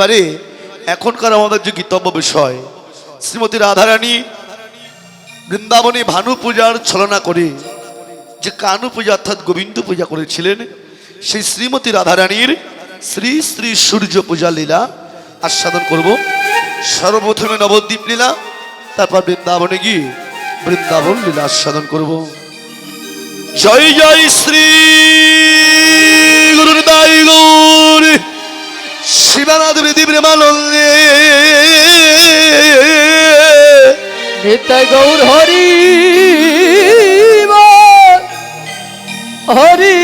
এবারে এখনকার আমাদের যে গীতব্য বিষয়, শ্রীমতী রাধারানী বৃন্দাবনে ভানু পূজার ছলনা করে, যে কানু পূজা অর্থাৎ গোবিন্দ পূজা করেছিলেন, সেই শ্রীমতী রাধারানীর শ্রী শ্রী সূর্য পূজা লীলা আস্বাদন করব। সর্বপ্রথমে নবদ্বীপ লীলা, তারপর বৃন্দাবনে গিয়ে বৃন্দাবন লীলা আস্বাদন করব। জয় জয় শ্রী গুরুর দাই গৌর শিবানাথ হৃদি প্রেমানন্দে নিতাই গৌর হরি হরি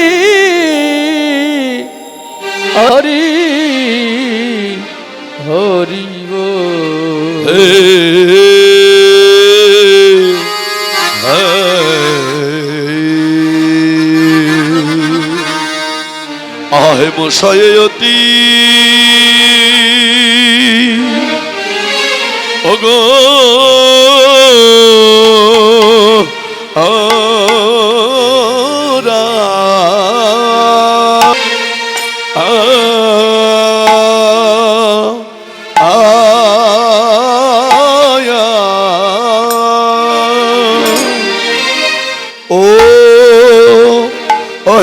হরি হরি বল। আহে মশায়তি ওগো ও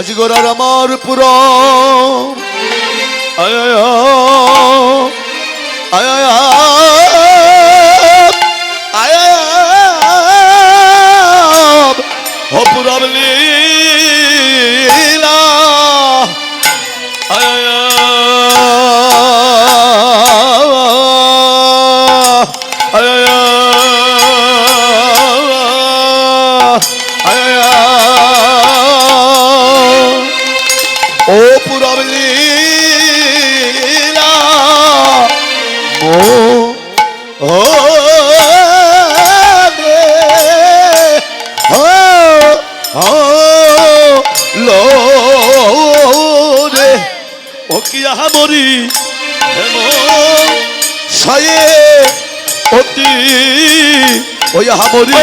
আজ গোরার আমার পুরা আয়া আয়া আয়া হপুরাব লীলা ও ও রে ও কি আহা মরি সায়ে অতি ওই আহা মরি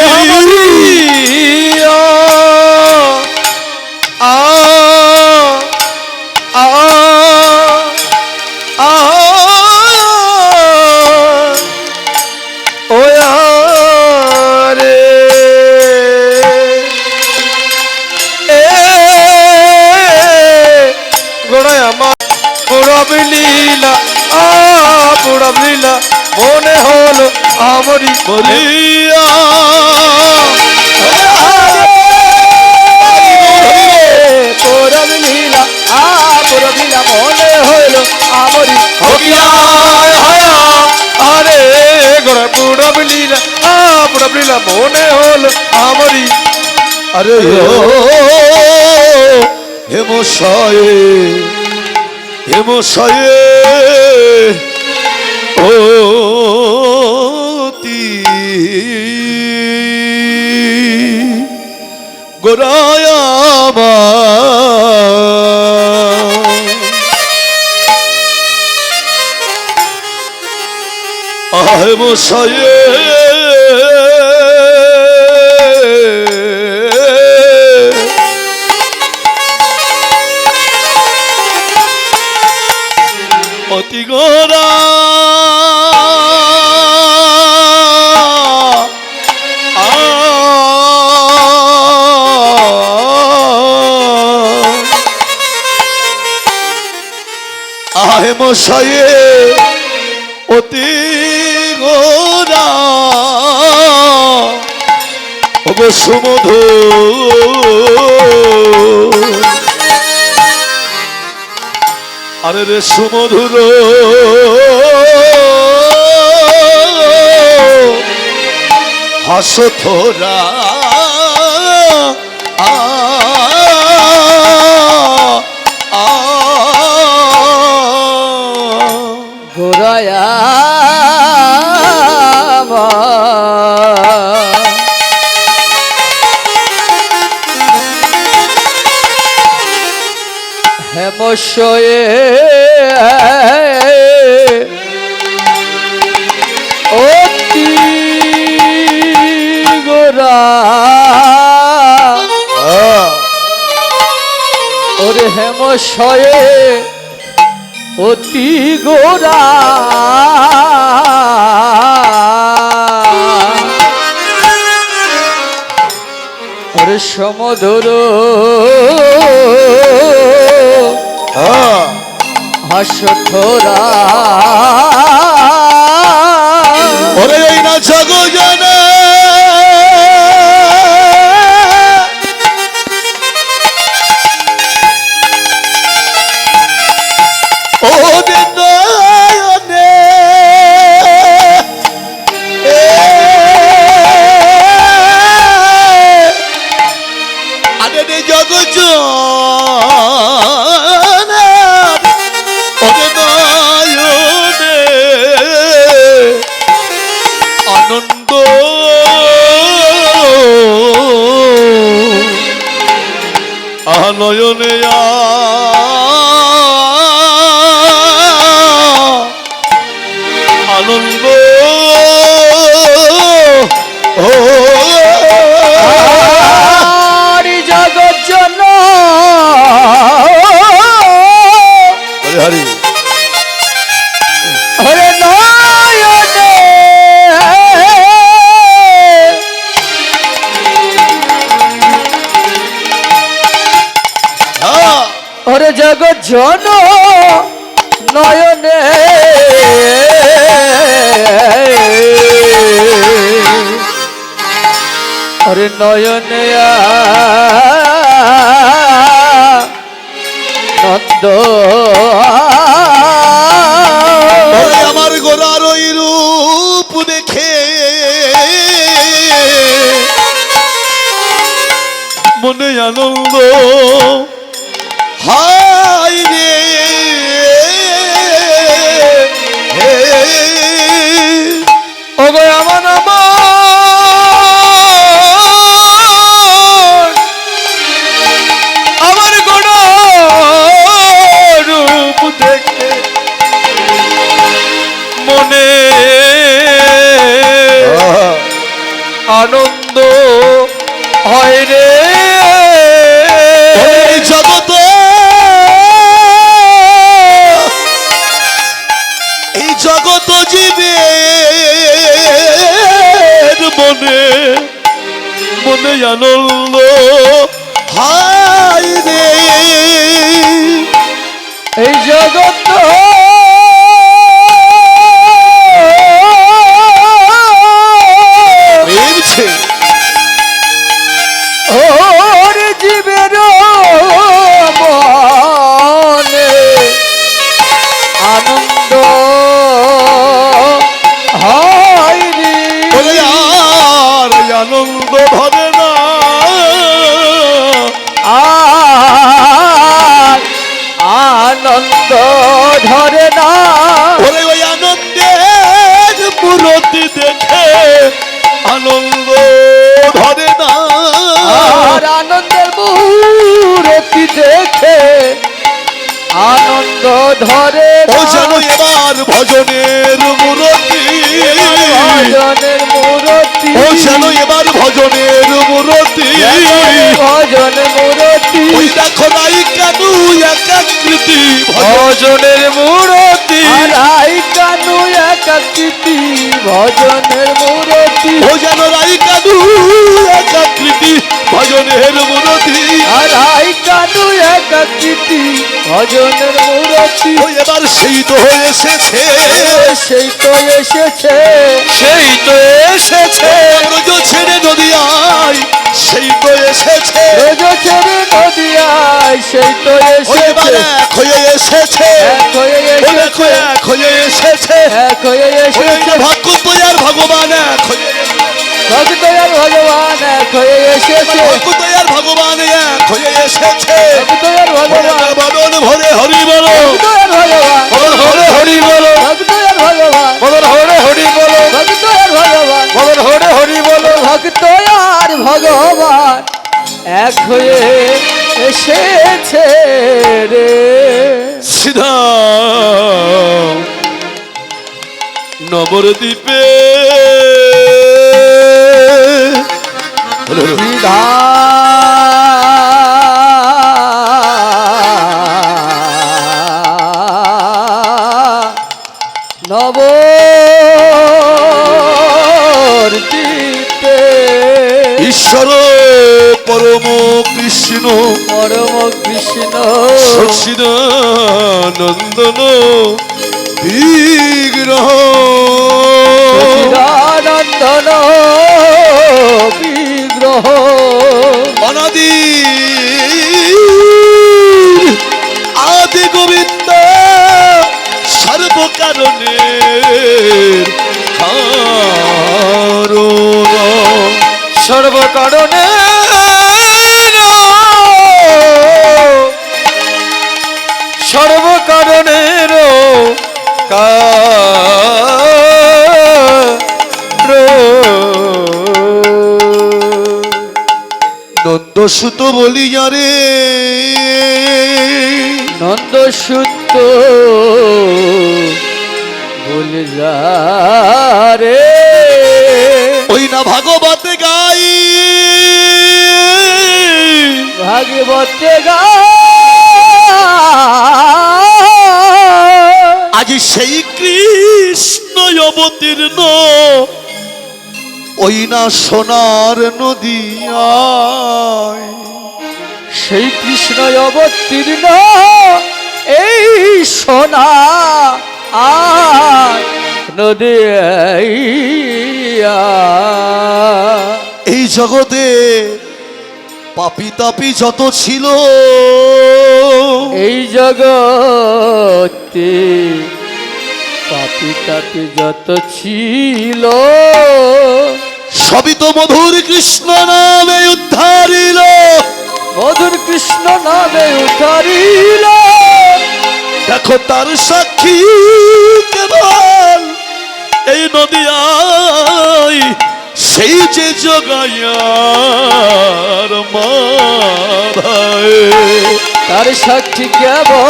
পুরব লীলা আ পুরব লীলা মনে হলো আমরি মরিয়া পুরব লীলা আ পুরব লীলা মনে হলো আমরি হকিয়া আরে গোড়ায় পুরব লীলা আ পুরব লীলা মনে হলো আমরি আরে ও হেমশয়ে হেমশয়ে ও তি গোরায়াবা আহে মশায়ে মশায়ে অতি গোরা অবশ্য মধু আরে রে সুমধুর। হাসো থোরা হেমশয়ে অতি গোরা ওরে হেমশয়ে অতি গোরা ওরে সমুদর হাসথরা ওরে না জাগো। আনয়নে জন নয়নে। হরে নয়নে নন্দ আমার গোরার ওই রূপ দেখে। মনে আনন্দ জগৎ আনন্দের মূরতি দেখে আনন্দ ধরে এবার ভজনের মূরতি। ভজনের মূরতি। যেন এবার ভজনের মূরতি। ভজন মূরতি। দেখো নাই কেন একাকৃতি ভজন ভজনের মূরতি। আই কানু একাকৃতি ভজনের মূরতি। ও যেন রাই কানু একাকৃতি ভজনের মূরতি। আর আই কানু একাকৃতি ভজনের মূরতি। ও এবার সেই তো এসেছে। সেই তো এসেছে। সেই তো এসেছে। ব্রজ ছেড়ে নদিয়ায় সেই তো এসেছে। রোজ ছেড়ে নদিয়ায় সেই তো এবার এসেছে। ভগবান এক হয়ে ভগবান এক হয়ে এসেছে। ভক্ত ভগবান এক হয়ে এসেছে। ভক্ত ভগবান। বদন ভরে হরি বলো। ভক্ত ভগবান। বদন ভরে হরি বলো। ভক্ত ভগবান। বদন ভরে হরি বলো। ভক্ত ভগবান। বদন ভরে হরি বলো। ভক্ত ভগবান। এক হয়ে এসেছে রে। সিধা নবরদ্বীপে বিধা নব ঈশ্বর পরম কৃষ্ণ। পরম কৃষ্ণ। সচিদানন্দন। বিগ্রহ অনাদি। আদি গোবিন্দ সর্বকারণে কারণ সর্বকারণে সর্বকারণের নন্দসুত বলিয়া রে। নন্দ সুত বলে রে। ওই না ভাগবতে গাই। ভাগবতে গা। আজ সেই কৃষ্ণ অবতীর্ণ ওই না সোনার নদিয়ায়। সেই কৃষ্ণ অবতীর্ণ, এই সোনা আর এই জগতে পাপি তাপি যত ছিল, এই জগতে পাপি তাপি যত ছিল তো মধুর কৃষ্ণ নামে উদ্ধারিল। মধুর কৃষ্ণ নামে উদ্ধারিল। দেখো তার সাক্ষী কেবল। এই নদিয়ায় সেই যে জগাইয়ার মাধায় তার সাক্ষী কেবল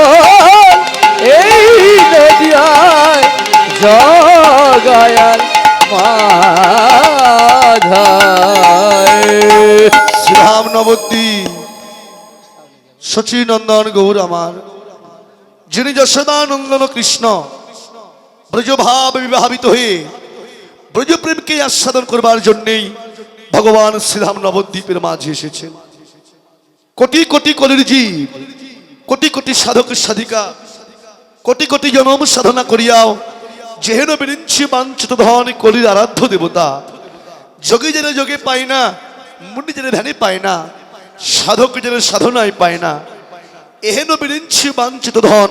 এই নদিয়ায় মাধায় শ্রীরাম নবদ্বীপ সচিনন্দন গৌর আমার, যিনি যশোদানন্দন কৃষ্ণ, ব্রজভাব বিবাহিত হয়ে ব্রজপ্রেমকে আস্বাদন করবার জন্যেই ভগবান শ্রীরাম নবদ্বীপের মাঝে এসেছেন। কোটি কোটি কলির জীব, কোটি কোটি সাধক সাধিকা, কোটি কোটি জনম সাধনা করিয়াও যেহেন বিরিঞ্চি বাঞ্ছিত ধন কলির আরাধ্য দেবতা। যোগী যেন যোগে পায় না মুন্ডি যেন ধ্যানে পায় না, সাধক যেন সাধনায় পায় না, এহেন বিরিঞ্চি বাঞ্ছিত ধন।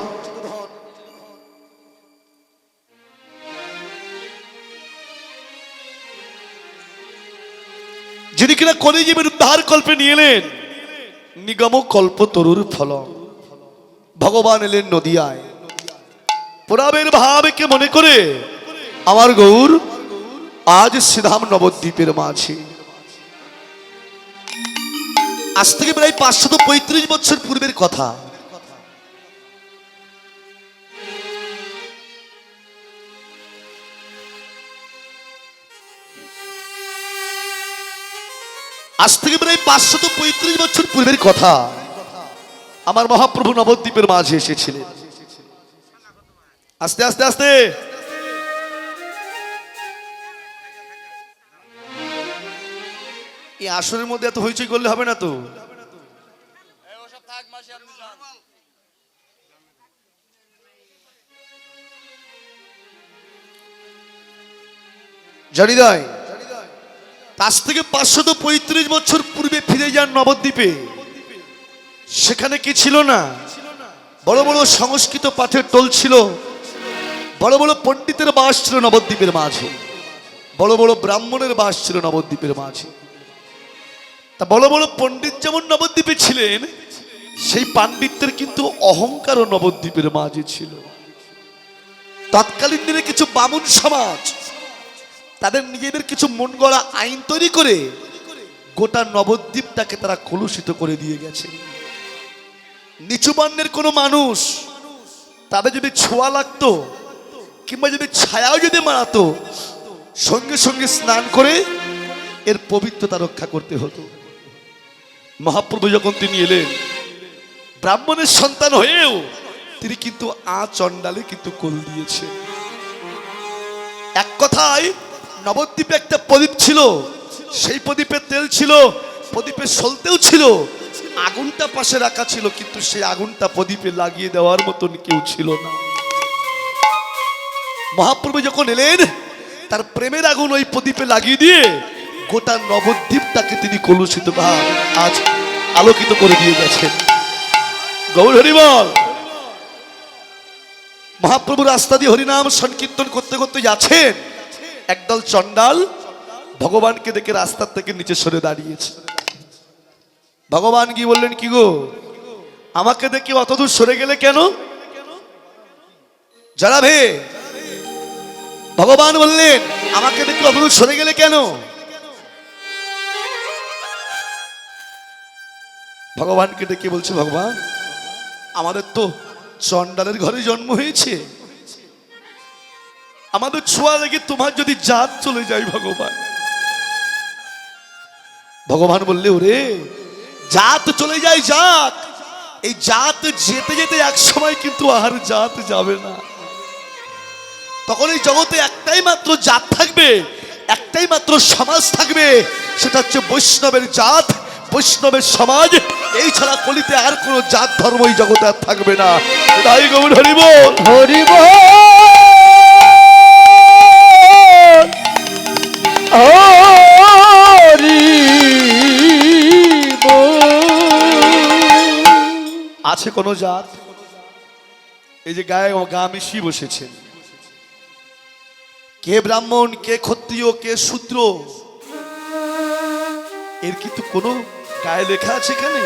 যিনি কিনা কলিজীবের উদ্ধার কল্পে নিয়ে এলেন, নিগম কল্প তরুর ফল ভগবান এলেন নদিয়ায়। পুরাবের ভাবকে মনে করে আমার গৌর আজ শ্রীধাম নবদ্বীপের মাঝে। আজ থেকে প্রায় পাঁচশত পঁয়ত্রিশ বছর পূর্বের কথা। আজ থেকে প্রায় পাঁচশত পঁয়ত্রিশ বছর পূর্বের কথা। আমার মহাপ্রভু নবদ্বীপের মাঝে এসেছিলেন। আস্তে আস্তে আস্তে। এই আসরের মধ্যে এত হইচই করলে হবে না তো? জানিদাই আজ থেকে পাঁচশত পঁয়ত্রিশ বছর পূর্বে ফিরে যান নবদ্বীপে। সেখানে কি ছিল না? বড় বড় সংস্কৃত পাঠের টোল ছিল। বড় বড় পণ্ডিতের বাস ছিল নবদ্বীপের মাঝে। বড় বড় ব্রাহ্মণের বাস ছিল নবদ্বীপের মাঝে। তা বড় বড় পণ্ডিত যেমন নবদ্বীপে ছিলেন, সেই পাণ্ডিত্যের কিন্তু অহংকারও নবদ্বীপের মাঝে ছিল। তৎকালীন দিনে কিছু বামুন সমাজ তাদের নিজেদের কিছু মন গড়া আইন তৈরি করে গোটা নবদ্বীপটাকে তারা কলুষিত করে দিয়ে গেছে। নিচু বর্ণের কোনো মানুষ তাদের যদি ছোঁয়া লাগতো কিংবা যদি ছায়াও যদি মারাতো, সঙ্গে সঙ্গে স্নান করে এর পবিত্রতা রক্ষা করতে হতো। মহাপ্রভু যখন তিনি এলেন, ব্রাহ্মণের সন্তান হয়েও তিনি কিন্তু আ চণ্ডালে কিন্তু কোল দিয়েছেন। এক কথায়, নবদ্বীপে একটা প্রদীপ ছিল, সেই প্রদীপে তেল ছিল প্রদীপে সলতেও ছিল, আগুনটা পাশে রাখা ছিল, কিন্তু সেই আগুনটা প্রদীপে লাগিয়ে দেওয়ার মতন কেউ ছিল না। মহাপ্রভু যখন এলেন, তার প্রেমের আগুন ওই প্রদীপে লাগিয়ে দিয়ে গোটা নবদ্বীপটাকে তিনি কলুষিত আজ আলোকিত করে দিয়ে গেছেন। গৌর হরিবল, মহাপ্রভু রাস্তা দিয়ে হরিনাম সংকীর্তন করতে করতে যাচ্ছেন। একদল চণ্ডাল ভগবানকে দেখে রাস্তার থেকে নিচে সরে দাঁড়িয়েছে। ভগবান কি বললেন, কি গো? আমাকে দেখে অতদূর সরে গেলে কেন? যারা ভে ভগবান বললেন, আমাকে দেখে অতদূর সরে গেলে কেন? ভগবানকে ডেকে বলছে, ভগবান, আমাদের তো চন্ডালের ঘরে জন্ম হয়েছে। আমাদের ছোঁয়া লেগে তোমার যদি জাত চলে যায় ভগবান। ভগবান বললে, ওরে, জাত চলে যায় যাক। এই জাত যেতে যেতে এক সময় কিন্তু আর জাত যাবে না। তখন এই জগতে একটাই মাত্র জাত থাকবে একটাই মাত্র সমাজ থাকবে সেটা হচ্ছে বৈষ্ণবের জাত বৈষ্ণবের সমাজ। এই ছাড়া কলিতে আর কোনো জাত ধর্ম এই জগতে আর থাকবে না। তাই গৌর হরিব বল। আছে কোনো জাত? এই যে গায়ে গা মিশিয়ে বসেছেন। কে ব্রাহ্মণ, কে ক্ষত্রিয়, কে শূদ্র? এর কিন্তু কোনো গায়ে লেখা আছে এখানে।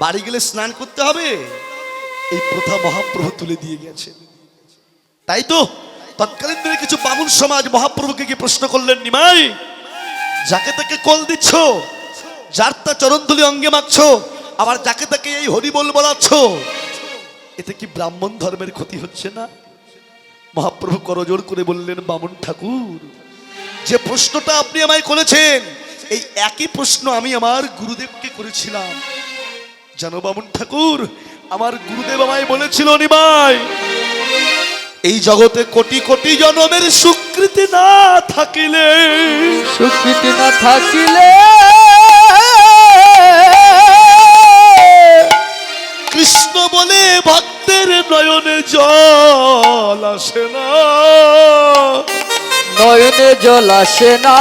বাড়ি গেলে স্নান করতে হবে। এই প্রথা মহাপ্রভু তুলে দিয়ে গেছে তাই তো? তৎকালীন দিনে কিছু বামুন সমাজ মহাপ্রভুকে গিয়ে প্রশ্ন করলেন, নিমাই, যাকে তাকে কল দিচ্ছ, যার তা চরণধুলি অঙ্গে মাখছো, আবার যাকে তাকে এই হরিবল বলাচ্ছ, এতে কি ব্রাহ্মণ ধর্মের ক্ষতি হচ্ছে না? মহাপ্রভু করজোর করে বললেন বামন ঠাকুর যে প্রশ্নটা আপনি আমায় করেছেন এই একই প্রশ্ন আমি আমার গুরুদেবকে করেছিলাম। জানো বামন ঠাকুর আমার গুরুদেব আমায় বলেছিল নিমাই এই জগতে কোটি কোটি জনমের স্বীকৃতি না থাকিলে স্বীকৃতি না থাকিলে কৃষ্ণ বলে ভক্তের নয়নে জল আসে না। নয়নে জল আসে না।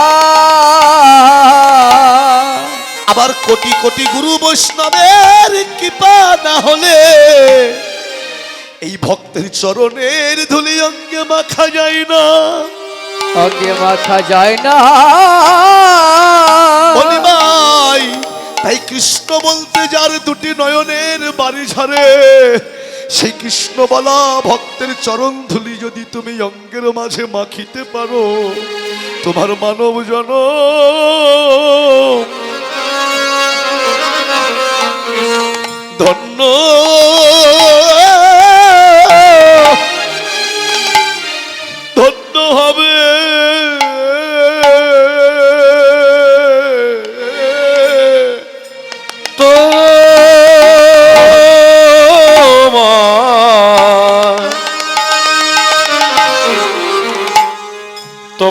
আবার কোটি কোটি গুরু বৈষ্ণবের কৃপা না হলে এই ভক্তের চরণের ধুলি অঙ্গে মাখা যায় না। অঙ্গে মাখা যায় না। তাই কৃষ্ণ বলতে যার দুটি নয়নের বাড়ি ঝরে সেই কৃষ্ণ বলা, ভক্তের চরণ ধুলি যদি তুমি অঙ্গের মাঝে মাখিতে পারো, তোমার মানব জন ধন্য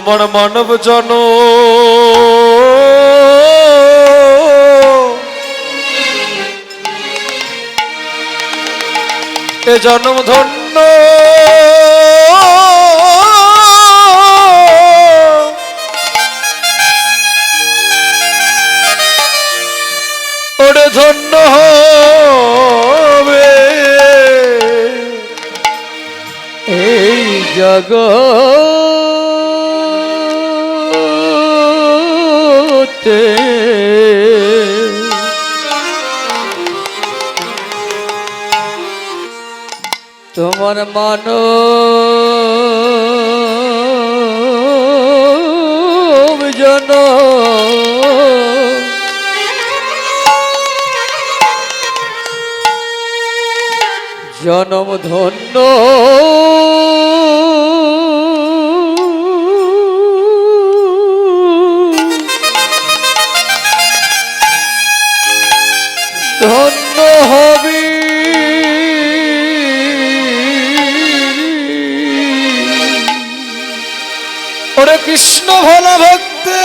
তোমার মানব জন। এ জন্ম ধন্য। ওরে ধন্য হবে। এই তোমার মানব জন জনম ধন্য। ভোলা ভক্তে।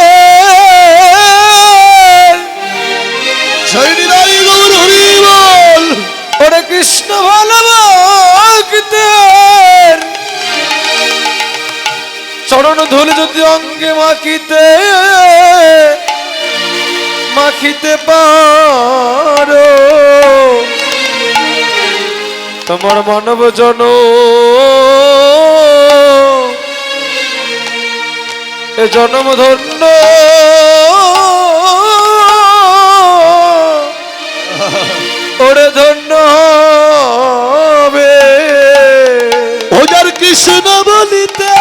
নিতাই গৌর হরি বল। ওরে কৃষ্ণ ভোলা চরণ ধুল যদি অঙ্গে মাখিতে মাখিতে পারো। তোমার মানব জন এ জন্ম ধন্য ওরে ধন্য হবে। ও যার কৃষ্ণ বলিতে।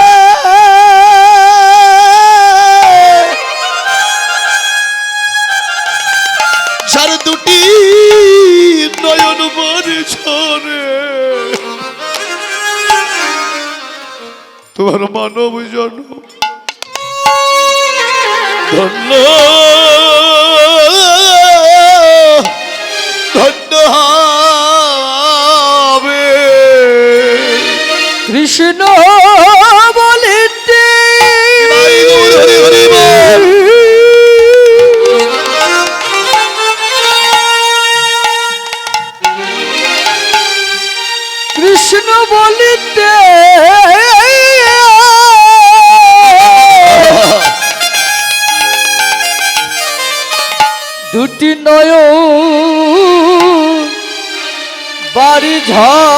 যার দুটি নয়ন ঝরে তোমার মানব জন ধন্য। ধন্য নয় বাড়ি ঝাড়ে